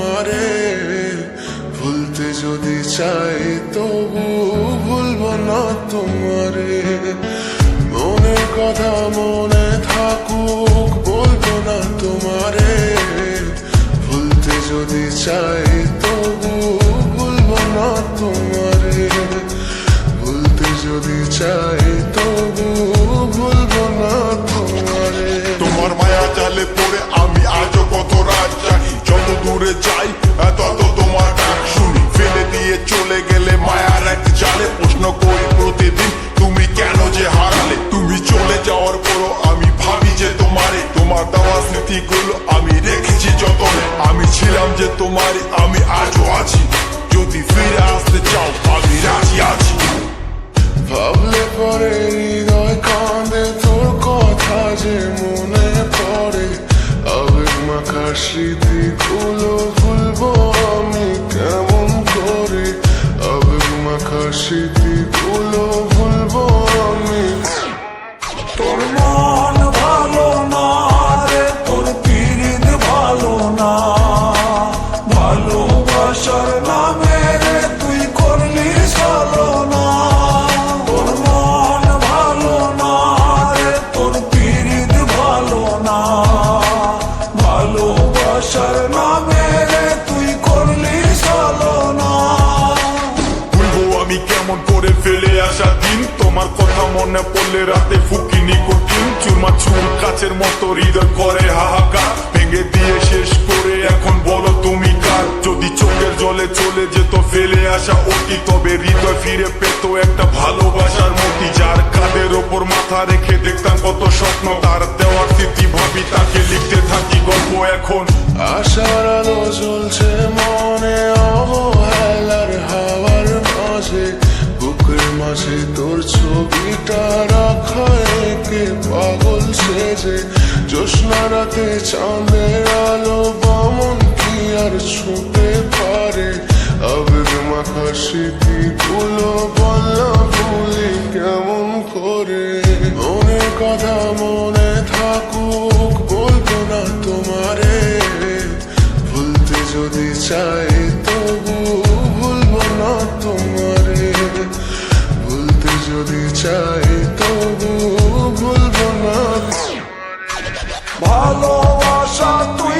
তোমারে, ভুলতে যদি চাই তবু ভুলবো না তোমারে। মনের কথা মনে থাকুক, বলব না তোমারে। ভুলতে যদি চাই তবু ভুলবো না তোমারে। ভুলতে যদি চাই যাই তত তোমার শুনি। ফেলে দিয়ে চলে গেলে মায়ার এক জালে। প্রশ্ন করি প্রতিদিন, তুমি কেন যে হারালে? তুমি চলে যাওয়ার পরও আমি ভাবি যে তোমারে। তোমার দেওয়া স্মৃতিগুলো আমি রেখেছি যতনে। আমি ছিলাম যে তোমারই, আমি আজও আছি। যদি ফিরে আসতে চাও, আমি রাজি আছি। ভাবলে পরে আসা দিন তোমার কথা মনে পড়লে রাতে ফুকিনি কঠিন চুরমা চুর কাছের মতো হৃদয় করে হাহাকার। ভেঙে দিয়ে শেষ করে এখন বলো তুমি কার? যদি চোখের জলে চলে যেত ফেলে আসা অতি, তবে হৃদয় ফিরে পেত একটা ভালোবাসার মতি, যার কাঁধের ওপর মাথা রেখে ছবিটা রাখা, একে পাগল সেজে। জ্যোৎস্না রাতে চাঁদের আলো, বামন কি আর ছুঁতে পারে? আবেগ মাখা স্মৃতিগুলো বলা ভুলি কেমন করে? মনের কথা, মনে থাকুক, বলব না তোমারে। ভুলতে যদি চাই চাই তবু ভুলব না। ভালোবাসা তুই